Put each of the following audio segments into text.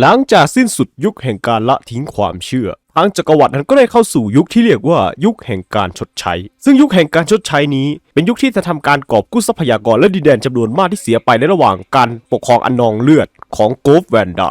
หลังจากสิ้นสุดยุคแห่งการละทิ้งความเชื่อ ทางจักรวรรดินั้นก็ได้เข้าสู่ยุคที่เรียกว่ายุคแห่งการชดใช้ ซึ่งยุคแห่งการชดใช้นี้ เป็นยุคที่จะทำการกอบกู้ทรัพยากรและดินแดนจำนวนมากที่เสียไปในระหว่างการปกครองอันนองเลือดของโกฟแวนได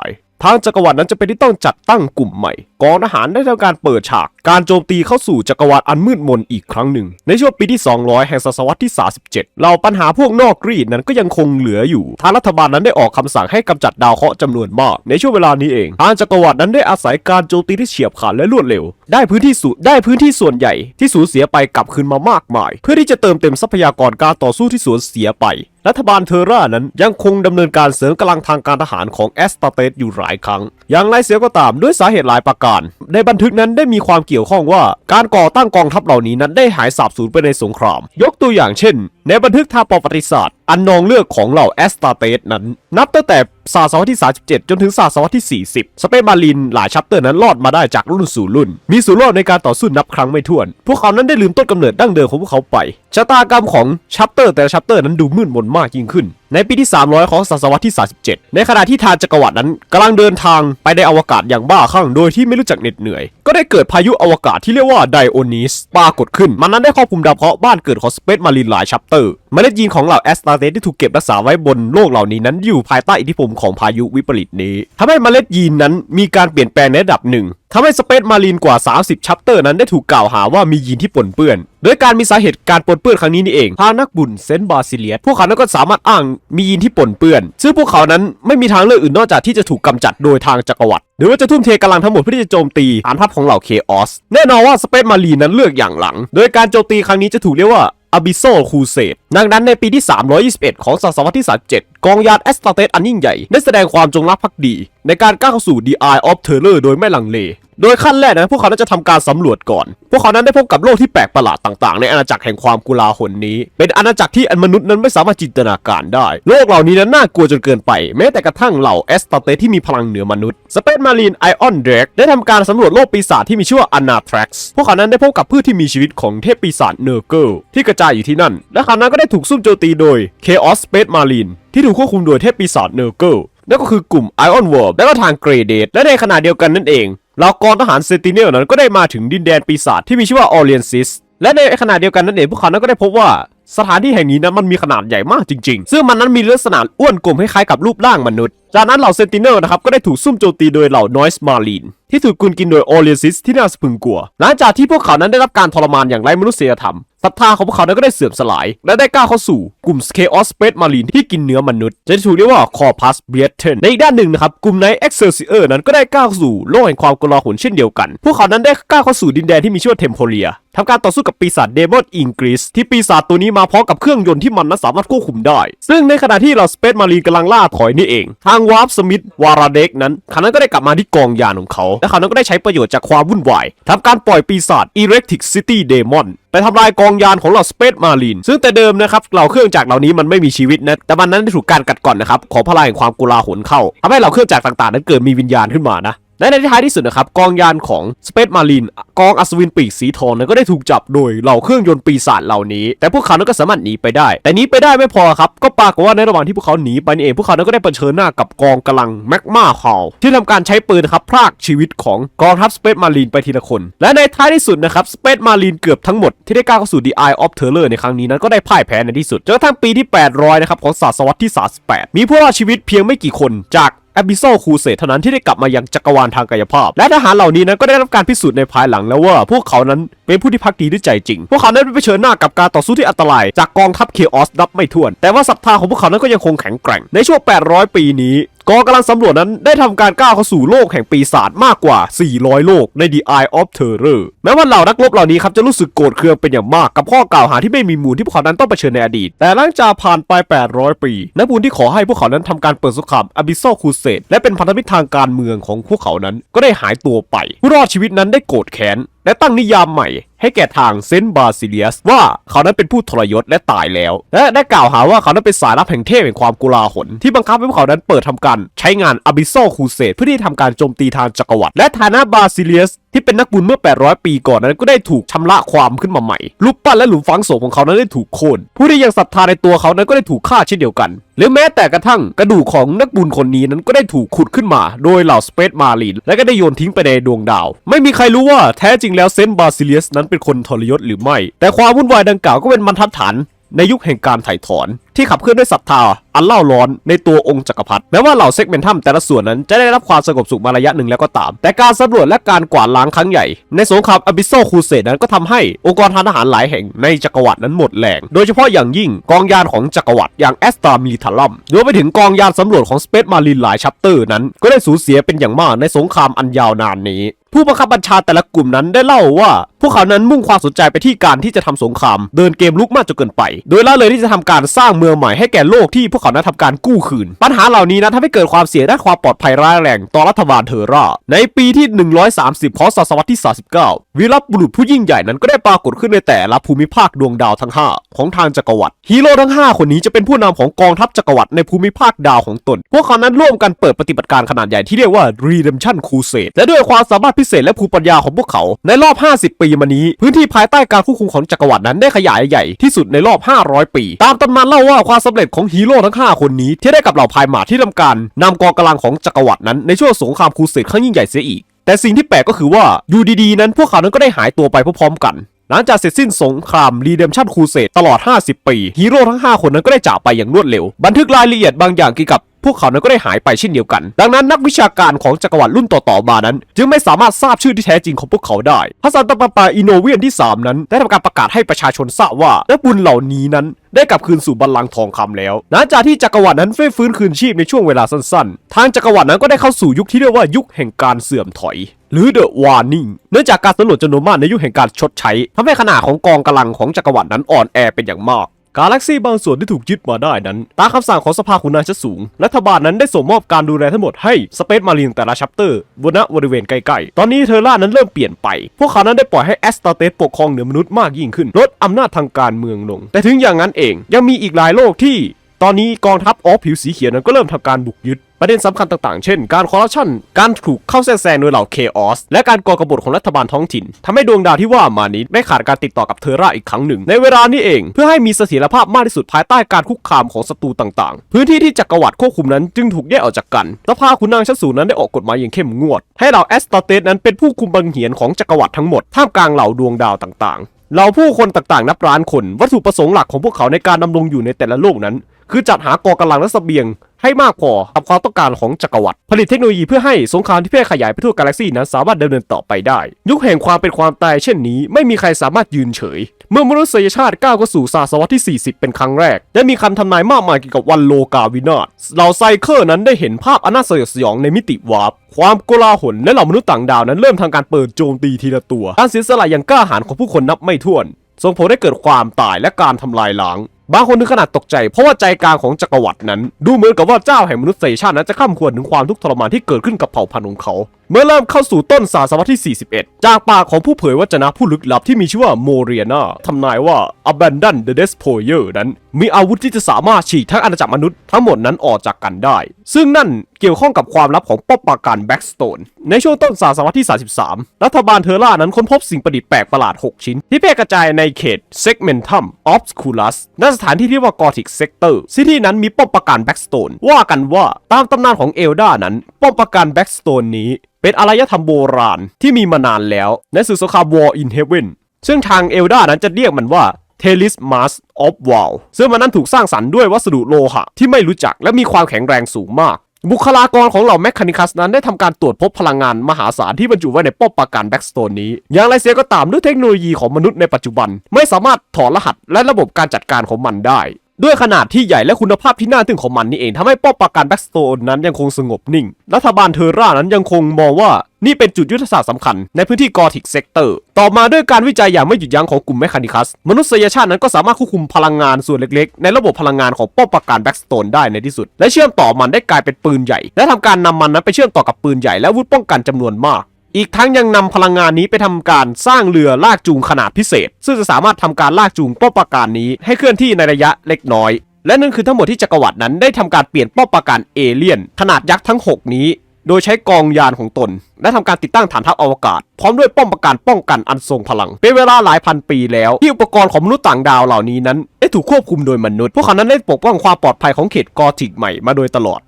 ทางจักรวรรดินั้นจะเป็นที่ต้องจัดตั้งกลุ่มใหม่กองทหารได้ทำการเปิดฉาก การโจมตีเข้าสู่จักรวรรดิอันมืดมนอีกครั้งหนึ่ง ในช่วงปีที่ 200 แห่งศตวรรษที่ 37 เหล่าปัญหาพวกนอกกรีดนั้นก็ยังคงเหลืออยู่ ทางรัฐบาลนั้นได้ออกคำสั่งให้กำจัดดาวเคราะห์จำนวนมาก ในช่วงเวลานี้เองทางจักรวรรดินั้นได้อาศัยการโจมตีที่เฉียบขาดและรวดเร็ว ได้พื้นที่สุดได้พื้นที่ส่วนใหญ่ที่สูญเสียไปกลับคืนมามากมาย เพื่อที่จะเติมเต็มทรัพยากรการต่อสู้ที่สูญเสียไปรัฐบาลเทอร่านั้นยังคงดำเนินการเสริมกำลังทางการทหารของแอสตาเตสอยู่หลายครั้ง อย่างไรเสียก็ตามด้วยสาเหตุหลายประการ ในบันทึกนั้นได้มีความเกี่ยวข้องว่า การก่อตั้งกองทัพเหล่านี้นั้นได้หายสาบสูญไปในสงคราม ยกตัวอย่างเช่น ในบันทึกทางประวัติศาสตร์ อันนองเลือกของเหล่าแอสตาเตสนั้น นับตั้งแต่ศาสตวรรษที่ 37 จนถึงศาสตวรรษที่ 40 สเปนมารินหลายชัปเตอร์นั้นรอดมาได้จากรุ่นสู่รุ่น มีส่วนร่วมในการต่อสู้นับครั้งไม่ถ้วน พวกเขานั้นได้ลืมต้นกำเนิดดั้งเดิมของพวกเขาไป ชะตากรรมของชัปเตอร์แต่ละชัปเตอร์นั้นดูมืดมนมากยิ่งขึ้นในปีที่ 300 ของศตวรรษที่ 37 ในขณะที่ทางจักรวรรดินั้นกำลังเดินทางไปในอวกาศอย่างบ้าคลั่งโดยที่ไม่รู้จักเหน็ดเหนื่อย ก็ได้เกิดพายุอวกาศที่เรียกว่าไดโอนิสปรากฏขึ้น มันนั้นได้ครอบคลุมดาวเคราะห์บ้านเกิดของสเปซมารีนหลายชัปเตอร์เมล็ดยีนของเหล่าแอสตาเตสที่ถูกเก็บรักษาไว้บนโลกเหล่านี้นั้นอยู่ภายใต้อิทธิพลของพายุวิปริตนี้ทำให้เมล็ดยีนนั้นมีการเปลี่ยนแปลงในระดับหนึ่งทำให้สเปซมารีนกว่า 30 ชัปเตอร์นั้นได้ถูกกล่าวหาว่ามียีนที่ปนเปื้อนโดยการมีสาเหตุการปนเปื้อนครั้งนี้นี่เองทางนักบุญเซนต์บาซิเลียสพวกเขานั้นก็สามารถอ้างมียีนที่ปนเปื้อน ซึ่งพวกเขานั้นไม่มีทางเลือกอื่นนอกจากที่จะถูกกำจัดโดยทางจักรวรรดิหรือว่าจะทุ่มเทกำลังทั้งหมดเพื่อที่จะโจมตีฐานทัพของเหล่าเคออสแน่นอนว่าสเปซมารีนั้นเลือกอย่างหลัง โดยการโจมตีครั้งนี้จะถูกเรียกว่าอ b ิโซคูเซดดังนั้นในปีที่ 321 ของศตวรรษที่ 37 กองยานแอสตาเตสอันยิ่งใหญ่ ได้แสดงความจงรักภักดี ในการก้าวเข้าสู่ The Eye of Terror โดยไม่ลังเล โดยขั้นแรกนะพวกเขานั้นจะทำการสำรวจก่อน พวกเขานั้นได้พบกับโลกที่แปลกประหลาดต่างๆ ในอาณาจักรแห่งความกุลาหลนี้ เป็นอาณาจักรที่อันมนุษย์นั้นไม่สามารถจินตนาการได้ โลกเหล่านี้นั้นน่ากลัวจนเกินไป แม้แต่กระทั่งเหล่าแอสตาเตที่มีพลังเหนือมนุษย์สเปซมารีนไอออนเดรกได้ทำการสำรวจโลกปีศาจที่มีชื่อว่าอนาทรักซ์พวกเขานั้นได้พบกับพืชที่มีชีวิตของเทพปีศาจเนอร์เกิลที่กระจายอยู่ที่นั่น และคราวนั้นก็ได้ถูกซุ่มโจมตีโดย Chaos Space Marine ที่ถูกควบคุมโดยเทพปีศาจเนอร์เกิลนั่นก็คือกลุ่ม Iron World และก็ทางเกรเดตและในขณะเดียวกันนั่นเอง เหล่ากองทหารเซติเนลนั้นก็ได้มาถึงดินแดนปีศาจที่มีชื่อว่าออเรียนซิสและในขณะเดียวกันนั่นเองพวกเขานั้นก็ได้พบว่าสถานที่แห่งนี้นั้นมันมีขนาดใหญ่มากจริง ๆ ซึ่งมันนั้นมีลักษณะอ้วนกลมคล้ายๆกับรูปร่างมนุษย์จากนั้นเหล่าเซนติเนลนะครับก็ได้ถูกซุ่มโจมตีโดยเหล่านอยส์มารีนที่ถูกกุนกินโดยออเรียนซิสที่น่าสะพรึงกลัว หลังจากที่พวกเขานั้นได้รับการทรมานอย่างไร้มนุษยธรรมศรัทธาของพวกเขานั้นก็ได้เสื่อมสลาย และได้ก้าวเข้าสู่กลุ่ม Chaos Space Marine ที่กินเนื้อมนุษย์ จะถูกเรียกว่า Corpus b r e t e n ในอีกด้านหนึ่งนะครับกลุ่มใน Excelsior นั้นก็ได้ก้าวเข้าสู่โลกแห่งความกลาหลเช่นเดียวกัน พวกเขานั้นได้ก้าวเข้าสู่ดินแดนที่มีชื่อว่า Temporia ทำการต่อสู้กับปีศาจเดมอนอิงกริสที่ปีศาจตัวนี้มาพร้อมกับเครื่องยนต์ที่มันนั้นสามารถควบคุมได้ ซึ่งในขณะที่เราสเปซมารีนกำลังล่าถอยนี่เองทางวาร์ปสมิธวาราเด็กนั้นเขานั้นก็ได้กลับมาที่กองยานของเขา และเขานั้นก็ได้ใช้ประโยชน์จากความวุ่นวายทำการปล่อยปีศาจอิเล็กทริกซิตี้เดมอนไปทำลายกองยานของเหล่าสเปซมารีนซึ่งแต่เดิมนะครับเหล่าเครื่องจักรเหล่านี้มันไม่มีชีวิตนะแต่มันนั้นได้ถูกการกัดก่อนนะครับของพลังแห่งความกุลาหนเข้าทำให้เหล่าเครื่องจักรต่างๆ นั้นเกิดมีวิญญาณขึ้นมานะ และในท้ายที่สุดนะครับกองยานของ Space Marine กองอัศวินปีกสีทองนั้นก็ได้ถูกจับโดยเหล่าเครื่องยนต์ปีศาจเหล่านี้ แต่พวกเขานั้นก็สามารถหนีไปได้ แต่หนีไปได้ไม่พอครับ ก็ปรากฏว่าในระหว่างที่พวกเขาหนีไปนี่เองพวกเขานั้นก็ได้เผชิญหน้ากับกองกำลังแมกมาฮอลที่ทำการใช้ปืนครับพรากชีวิตของกองทัพ Space Marine ไปทีละคน และในท้ายที่สุดนะครับ Space Marine เกือบทั้งหมดที่ได้ก้าวเข้าสู่ The Eye of Terror ในครั้งนี้นั้นก็ได้พ่ายแพ้ในที่สุดจนกระทั่งปีที่ 800นะครับของศตวรรษที่38มีผู้รอดชีวิตเพียงไม่กี่คนจาก แอบิโซคูเซเท่านั้นที่ได้กลับมายังจักรวาลทางกายภาพ และทหารเหล่านี้นั้นก็ได้รับการพิสูจน์ในภายหลังแล้วว่า พวกเขานั้นเป็นผู้ที่พักดีด้วยใจจริง พวกเขานั้นไปเผชิญหน้ากับการต่อสู้ที่อันตราย จากกองทัพเคออสนับไม่ถ้วน แต่ว่าศรัทธาของพวกเขานั้นก็ยังคงแข็งแกร่งในช่วง 800 ปีนี้ กองกำลังสำรวจนั้นได้ทำการก้าวเข้าสู่โลกแห่งปีศาจมากกว่า 400 โลกใน The Eye of Terror แม้ว่าเหล่านักรบเหล่านี้ครับจะรู้สึกโกรธเคืองเป็นอย่างมากกับข้อกล่าวหาที่ไม่มีมูลที่พวกเขานั้นต้องเผชิญในอดีต แต่หลังจากผ่านไป 800 ปีนักบุญที่ขอให้พวกเขานั้นทำการเปิดสงคราม Abyssal Crusade และเป็นพันธมิตรทางการเมืองของพวกเขานั้นก็ได้หายตัวไปผู้รอดชีวิตนั้นได้โกรธแค้น และตั้งนิยามใหม่ ให้แก่ทางเซนต์บาซิเลียสว่าเขานั้นเป็นผู้ทรยศและตายแล้ว และได้กล่าวหาว่าเขานั้นเป็นสายลับแห่งเทพแห่งความกุลาหลที่บังคับให้พวกเขานั้นเปิดทำการใช้งานอ b ิโซคูเซตเพื่อที่จะทำการโจมตีทางจักรวรรดิและฐานะบาซิเลียสที่เป็นนักบุญเมื่อ 800 ปีก่อนนั้นก็ได้ถูกชำระความขึ้นมาใหม่รูปปั้นและหลุมฝังศพของเขานั้นได้ถูกโค่นผู้ที่ยังศรัทธาในตัวเขานั้นก็ได้ถูกฆ่าเช่นเดียวกัน หรือแม้แต่กระทั่งกระดูกของนักบุญคนนี้นั้นก็ได้ถูกขุดขึ้นมา โดยเหล่าสเปซมารีนและก็ได้โยนทิ้งไปในดวงดาว ไม่มีใครรู้ว่าแท้จริงแล้วเซนต์บาซิเลียสนั้นเป็นคนทรยศหรือไม่ แต่ความวุ่นวายดังกล่าวก็เป็นบรรทัดฐาน ในยุคแห่งการถ่ายถอน ที่ขับเคลื่อนด้วยศรัทธา อันเล่าร้อนในตัวองค์จักรพรรดิแม้ว่าเหล่าเซกเมนทัมแต่ละส่วนนั้นจะได้รับความสงบสุขมาระยะหนึ่งแล้วก็ตาม แต่การสำรวจและการกวาดล้างครั้งใหญ่ ในสงครามอบิโซคูเซนั้นก็ทำให้องค์กรทางทหารหลายแห่งในจักรวรรดินั้นหมดแรง โดยเฉพาะอย่างยิ่งกองยานของจักรวรรดิอย่างแอสตามิลิทารัมรวมไปถึงกองยานสำรวจของสเปซมารีนหลายชัปเตอร์นั้น ก็ได้สูญเสียเป็นอย่างมากในสงครามอันยาวนานนี้ ผู้บังคับบัญชาแต่ละกลุ่มนั้นได้เล่าว่า พวกเขานั้นมุ่งความสนใจไปที่การที่จะทำสงคราม เดินเกมลุกมากจนเกินไป โดยละเลยที่จะทำการสร้างเมืองใหม่ให้แก่โลกที่พวกเขานั้นทำการกู้คืน ปัญหาเหล่านี้นั้นทำให้เกิดความเสียด้านความปลอดภัยร้ายแรงต่อรัฐบาลเทอร่า ในปีที่ 130 ของศตวรรษที่ 39 วีรบุรุษผู้ยิ่งใหญ่นั้นก็ได้ปรากฏขึ้นในแต่ละภูมิภาคดวงดาวทั้ง 5 ของทางจักรวรรดิฮีโร่ทั้ง 5 คนนี้จะเป็นผู้นำของกองทัพจักรวรรดิในภูมิภาคดาวของตน พวกเขานั้นร่วมกันเปิดปฏิบัติการขนาดใหญ่ที่เรียกว่า Redemption Crusade และด้วยความสามารถพิเศษและภูมิปัญญาของพวกเขา ในรอบ 50 ปีมานี้ พื้นที่ภายใต้การควบคุมของจักรวรรดินั้นได้ขยายใหญ่ที่สุดในรอบ 500 ปี ตามตำนานเล่าว่าความสำเร็จของฮีโร่ทั้ง 5 คนนี้ ที่ได้กับเหล่าพายหมาที่ทำการนำกองกำลังของจักรวรรดินั้นในช่วงสงครามครูเสดครั้งยิ่งใหญ่เสียอีก แต่สิ่งที่แปลกก็คือว่าอยู่ดีๆนั้นพวกเขานั้นก็ได้หายตัวไปพร้อมๆกันหลังจากเสร็จสิ้นสงครามรีเดมชั่นครูเสดตลอด 50 ปี ฮีโร่ทั้ง 5 คนนั้นก็ได้จากไปอย่างรวดเร็ว บันทึกรายละเอียดบางอย่างเกี่ยวกับ พวกเขานั้นก็ได้หายไปเช่นเดียวกัน ดังนั้นนักวิชาการของจักรวรรดิรุ่นต่อๆมานั้น จึงไม่สามารถทราบชื่อที่แท้จริงของพวกเขาได้พระสันตะปาปาอินโนเวียนที่ 3 นั้นได้ทำการประกาศให้ประชาชนทราบว่านักบุญเหล่านี้นั้นได้กลับคืนสู่บัลลังก์ทองคำแล้ว หลังจากที่จักรวรรดินั้นฟื้นคืนชีพในช่วงเวลาสั้นๆ ทางจักรวรรดินั้นก็ได้เข้าสู่ยุคที่เรียกว่ายุคแห่งการเสื่อมถอย หรือ The Warning เนื่องจากการสำรวจจำนวนมากในยุคแห่งการชดใช้ทำให้ขนาดของกองกำลังของจักรวรรดินั้นอ่อนแอเป็นอย่างมาก กาแล็กซี่บางส่วนที่ถูกยึดมาได้นั้น ตามคำสั่งของสภาขุนนางชั้นสูง รัฐบาลนั้นได้ส่งมอบการดูแลทั้งหมดให้สเปซมารีนแต่ละชัปเตอร์บนบริเวณใกล้ๆ ตอนนี้เทอร่านั้นเริ่มเปลี่ยนไป พวกเขานั้นได้ปล่อยให้แอสตาเตสปกครองเหนือมนุษย์มากยิ่งขึ้น ลดอำนาจทางการเมืองลง แต่ถึงอย่างนั้นเองยังมีอีกหลายโลกที่ ตอนนี้กองทัพออฟผิวสีเขียวนั้นก็เริ่มทำการบุกยึด ประเด็นสำคัญต่างๆ เช่น การคอร์รัปชัน การถูกเข้าแทรกแซงโดยเหล่าเคออส และการก่อกบฏของรัฐบาลท้องถิ่นทำให้ดวงดาวที่ว่ามานี้ไม่ขาดการติดต่อกับเทอร่าอีกครั้งหนึ่ง ในเวลานี้เอง เพื่อให้มีเสถียรภาพมากที่สุดภายใต้การคุกคามของศัตรูต่างๆ พื้นที่ที่จักรวรรดิควบคุมนั้นจึงถูกแยกออกจากกัน สภาขุนนางชั้นสูงนั้นได้ออกกฎหมายอย่างเข้มงวด ให้เหล่าแอสตาเตสนั้นเป็นผู้คุมบังเหียนของจักรวรรดิทั้งหมด ท่ามกลางเหล่าดวงดาวต่างๆ เหล่าผู้คนต่างๆ นับล้านคน วัตถุประสงค์หลักของพวกเขาในการดำรงอยู่ในแต่ละโลกนั้น คือจัดหากองกำลังและเสบียงให้มากพอกับความต้องการของจักรวรรดิผลิตเทคโนโลยีเพื่อให้สงครามที่แพร่ขยายไปทั่วกาแล็กซี่นั้นสามารถดำเนินต่อไปได้ ยุคแห่งความเป็นความตายเช่นนี้ ไม่มีใครสามารถยืนเฉย เมื่อมนุษยชาติก้าวเข้าสู่ศตวรรษที่ 40 เป็นครั้งแรก และมีคำทำนายมากมายเกี่ยวกับวันโลกาวินาศเหล่าไซเคอร์นั้นได้เห็นภาพอนาสยดสยองในมิติวาร์ปความโกลาหลและเหล่ามนุษย์ต่างดาวนั้นเริ่มทำการเปิดโจมตีทีละตัวการเสียสละอย่างกล้าหาญของผู้คนนับไม่ถ้วนส่งผลให้เกิดความตายและการทำลายล้าง บางคนถึงขนาดตกใจเพราะว่าใจกลางของจักรวรรดินั้น ดูเหมือนกับว่าเจ้าแห่งมนุษยชาตินั้นจะข้ามควรถึงความทุกข์ทรมานที่เกิดขึ้นกับเผ่าพันธุ์ของเขา เมื่อเริ่มเข้าสู่ต้นศตวรรษที่ 41 จากปากของผู้เผยวจนะผู้ลึกลับที่มีชื่อว่าโมเรียนาทำนายว่า Abandon the Despoiler นั้น มีอาวุธที่จะสามารถฉีกทั้งอาณาจักรมนุษย์ทั้งหมดนั้นออกจากกันได้ ซึ่งนั่นเกี่ยวข้องกับความลับของป้อมปราการแบ็กสโตนในช่วงต้นศตวรรษที่ 33 รัฐบาลเทอร่านั้นค้นพบสิ่งประดิษฐ์แปลกประหลาด 6 ชิ้น ที่แพร่กระจายในเขต Segmentum Obscurus ณสถานที่ที่เรียกว่า Gothic Sector ที่ที่นั้นมีป้อมปราการแบ็กสโตนว่ากันว่าตามตำนานของเอลดานั้น ป้อมปราการแบ็กสโตนนี้เป็นอารยธรรมโบราณที่มีมานานแล้ว ในสื่อสงคราม War in Heaven ซึ่งทางเอลดานั้นจะเรียกมันว่าเทลิสมาสออฟวาลซึ่งมันนั้นถูกสร้างสรรค์ด้วยวัสดุโลหะที่ไม่รู้จักและมีความแข็งแรงสูงมาก บุคลากรของเหล่าแมคคานิคัสนั้นได้ทำการตรวจพบพลังงานมหาศาลที่บรรจุไว้ในป้อมปราการแบ็กสโตนนี้ อย่างไรเสียก็ตามด้วยเทคโนโลยีของมนุษย์ในปัจจุบัน ไม่สามารถถอดรหัสและระบบการจัดการของมันได้ ด้วยขนาดที่ใหญ่และคุณภาพที่น่าทึ่งของมันนี่เองทำให้ป้อมปราการแบ็กสโตนนั้นยังคงสงบนิ่ง รัฐบาลเทอร่านั้นยังคงมองว่านี่เป็นจุดยุทธศาสตร์สำคัญในพื้นที่กอธิกเซกเตอร์ ต่อมาด้วยการวิจัยอย่างไม่หยุดยั้งของกลุ่มแมคคานิคัส มนุษยชาตินั้นก็สามารถควบคุมพลังงานส่วนเล็กๆ ในระบบพลังงานของป้อมปราการแบ็กสโตนได้ในที่สุด และเชื่อมต่อมันได้กลายเป็นปืนใหญ่ และทำการนำมันนั้นไปเชื่อมต่อกับปืนใหญ่และวุธป้องกันจำนวนมาก อีกทั้งยังนำพลังงานนี้ไปทำการสร้างเรือลากจูงขนาดพิเศษ ซึ่งจะสามารถทำการลากจูงป้อมปราการนี้ให้เคลื่อนที่ในระยะเล็กน้อย และนั่นคือทั้งหมดที่จักรวรรดินั้นได้ทำการเปลี่ยนป้อมปราการเอเลี่ยน ขนาดยักษ์ทั้ง 6 นี้ โดยใช้กองยานของตน และทำการติดตั้งฐานทัพอวกาศ พร้อมด้วยป้อมปราการป้องกันอันทรงพลัง เป็นเวลาหลายพันปีแล้ว ที่อุปกรณ์ของมนุษย์ต่างดาวเหล่านี้นั้นได้ถูกควบคุมโดยมนุษย์พวกเขานั้นได้ปกป้องความปลอดภัยของเขตกอธิกใหม่มาโดยตลอด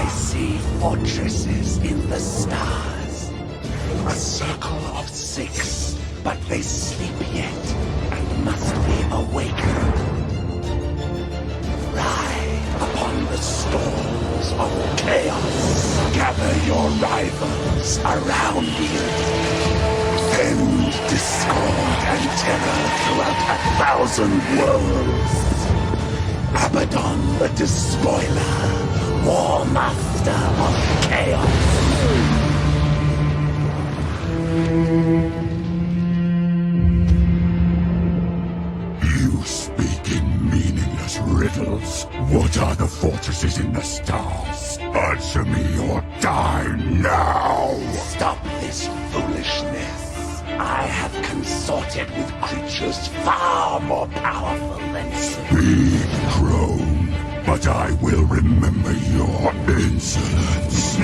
I see fortresses in the stars. A circle of six, but they sleep yet and must be awakened. Ride upon the storms of chaos. Gather your rivals around you. Send discord and terror throughout a thousand worlds. Abaddon the Despoiler, War Master of Chaos. What are the fortresses in the stars? Answer me or die now! Stop this foolishness. I have consorted with creatures far more powerful than Speak, crone, but I will remember your insolence.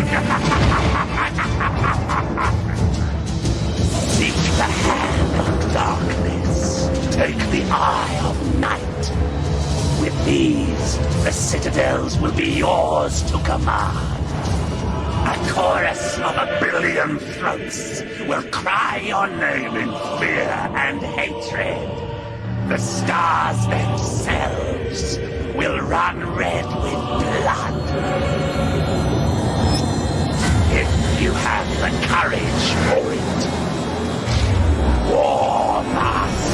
Seek the hand of darkness. Take the eye of night. With these, the citadels will be yours to command. A chorus of a billion throats will cry your name in fear and hatred. The stars themselves will run red with blood. If you have the courage for it. War Master.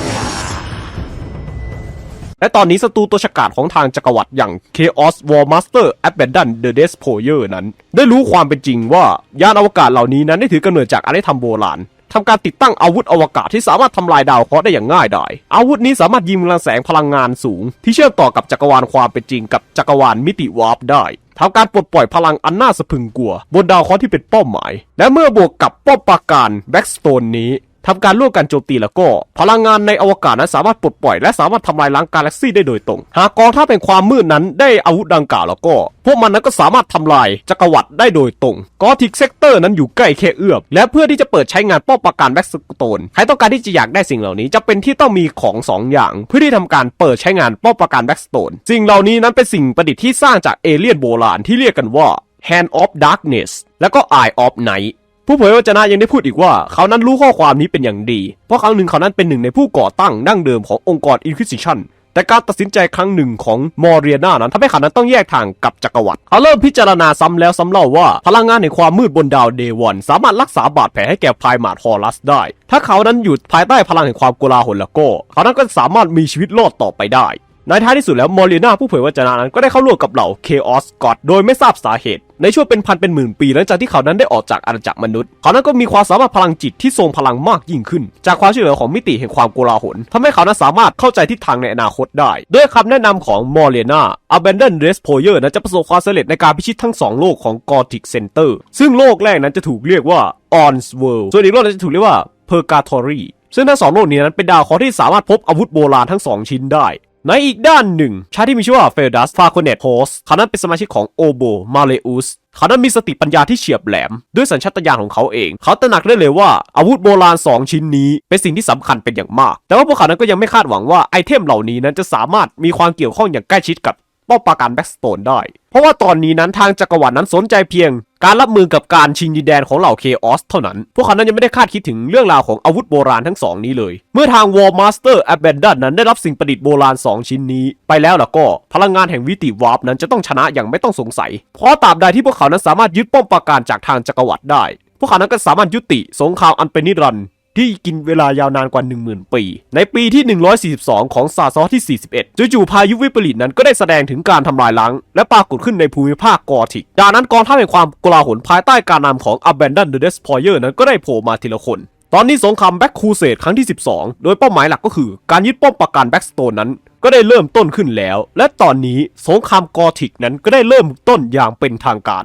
และตอนนี้ศัตรูตัวฉกาจของทางจักรวรรดิอย่าง Chaos War Master Abaddon the Despoiler นั้น ได้รู้ความเป็นจริงว่ายานอวกาศเหล่านี้นั้นได้ถือกำเนิดจากอารยธรรมโบราณทำการติดตั้งอาวุธอวกาศที่สามารถทำลายดาวเคราะห์ได้อย่างง่ายดาย อาวุธนี้สามารถยิงรังแสงพลังงานสูง ที่เชื่อมต่อกับจักรวาลความเป็นจริงกับจักรวาลมิติวาร์ปได้ทำการปลดปล่อยพลังอันน่าสะพึงกลัว บนดาวเคราะห์ที่เป็นเป้าหมาย และเมื่อบวกกับป้อมปราการแบ็กสโตนนี้ ทำการร่วมกันโจมตีแล้วก็ พลังงานในอวกาศนั้นสามารถปลดปล่อย และสามารถทำลายล้างกาแล็กซี่ได้โดยตรง หากกองทัพเป็นความมืดนั้นได้อาวุธดังกล่าวแล้วก็ พวกมันนั้นก็สามารถทำลายจักรวรรดิได้โดยตรงกอทิกเซกเตอร์นั้นอยู่ใกล้แค่เอื้อมและเพื่อที่จะเปิดใช้งานป้อมปราการแบ็กสโตนใครต้องการที่จะอยากได้สิ่งเหล่านี้จะเป็นที่ต้องมีของสองอย่าง เพื่อที่ทำการเปิดใช้งานป้อมปราการแบ็กสโตนสิ่งเหล่านี้นั้นเป็นสิ่งประดิษฐ์ที่สร้างจากเอเลี่ยนโบราณที่เรียกกันว่า Hand of Darkness และก็ Eye of Night ผู้เผยพระวจนะยังได้พูดอีกว่า เขานั้นรู้ข้อความนี้เป็นอย่างดี เพราะครั้งหนึ่งเขานั้นเป็นหนึ่งในผู้ก่อตั้งดั้งเดิมขององค์กร Inquisition แต่การตัดสินใจครั้งหนึ่งของมอร์เรียนานั้นทำให้เขานั้นต้องแยกทางกับจักรวรรดิเขาเริ่มพิจารณาซ้ำแล้วซ้ำเล่าว่า พลังงานในความมืดบนดาวเดวอนสามารถรักษาบาดแผลให้แก่พายมาดฮอรัสได้ ถ้าเขานั้นอยู่ภายใต้พลังแห่งความโกลาหลแล้วก็ เขานั้นก็สามารถมีชีวิตรอดต่อไปได้ ในท้ายที่สุดแล้วมอร์เรียนาผู้เผยพระวจนะนั้นก็ได้เข้าร่วมกับเหล่า Chaos God โดยไม่ทราบสาเหตุ ในช่วงเป็นพันเป็นหมื่นปีหลังจากที่เขานั้นได้ออกจากอาณาจักรมนุษย์ เขานั้นก็มีความสามารถพลังจิตที่ทรงพลังมากยิ่งขึ้น จากความช่วยเหลือของมิติแห่งความโกลาหลทำให้เขานั้นสามารถเข้าใจทิศทางในอนาคตได้ ด้วยคำแนะนำของมอร์เรียนา Abandon Despoiler นั้นจะประสบความสำเร็จในการพิชิตทั้งสองโลกของ Gothic Center ซึ่งโลกแรกนั้นจะถูกเรียกว่า On's World ส่วนอีกโลกนั้นจะถูกเรียกว่า Purgatory ซึ่งทั้งสองโลกนี้นั้นเป็นดาวเคราะห์ที่สามารถพบอาวุธโบราณทั้งสองชิ้นได้ ในอีกด้านหนึ่ง ชายที่มีชื่อว่าเฟลดัสฟาโคเนตโฮสเขานั้นเป็นสมาชิกของโอโบมาเลอุสเขานั้นมีสติปัญญาที่เฉียบแหลม ด้วยสัญชาตญาณของเขาเอง เขาตระหนักได้เลยว่า อาวุธโบราณ 2 ชิ้นนี้ เป็นสิ่งที่สำคัญเป็นอย่างมาก แต่ว่าพวกเขานั้นก็ยังไม่คาดหวังว่าไอเทมเหล่านี้นั้นจะสามารถมีความเกี่ยวข้องอย่างใกล้ชิดกับป้องปราการแบ็กสโตนได้ เพราะว่าตอนนี้นั้นทางจักรวรรดินั้นสนใจเพียง การรับมือกับการชิงดินแดนของเหล่าเคออสเท่านั้น พวกเขานั้นยังไม่ได้คาดคิดถึงเรื่องราวของอาวุธโบราณทั้งสองนี้เลย เมื่อทาง War Master Abandon นั้นได้รับสิ่งประดิษฐ์โบราณ 2 ชิ้นนี้ ไปแล้วล่ะก็ พลังงานแห่งวิติวาร์ปนั้นจะต้องชนะอย่างไม่ต้องสงสัย เพราะตราบใดที่พวกเขานั้นสามารถยึดป้อมปราการจากทางจักรวรรดิได้ พวกเขานั้นก็สามารถยุติสงครามอันเป็นนิรันดร์ ที่กินเวลายาวนานกว่า 10,000 ปี ในปีที่ 142 ของซาซอที่ 41 จู่ๆพายุวิปริตนั้นก็ได้แสดงถึงการทำลายล้าง และปรากฏขึ้นในภูมิภาคกอธิกจากนั้นกองทัพแห่งความกลาหลภายใต้การนำของ Abandon the Despoiler นั้นก็ได้โผล่มาทีละคน ตอนนี้สงครามแบ็คคูเซดครั้งที่ 12 โดยเป้าหมายหลักก็คือการยึดป้อมปราการแบ็กสโตนนั้นก็ได้เริ่มต้นขึ้นแล้ว และตอนนี้สงครามกอธิกนั้นก็ได้เริ่มต้นอย่างเป็นทางการ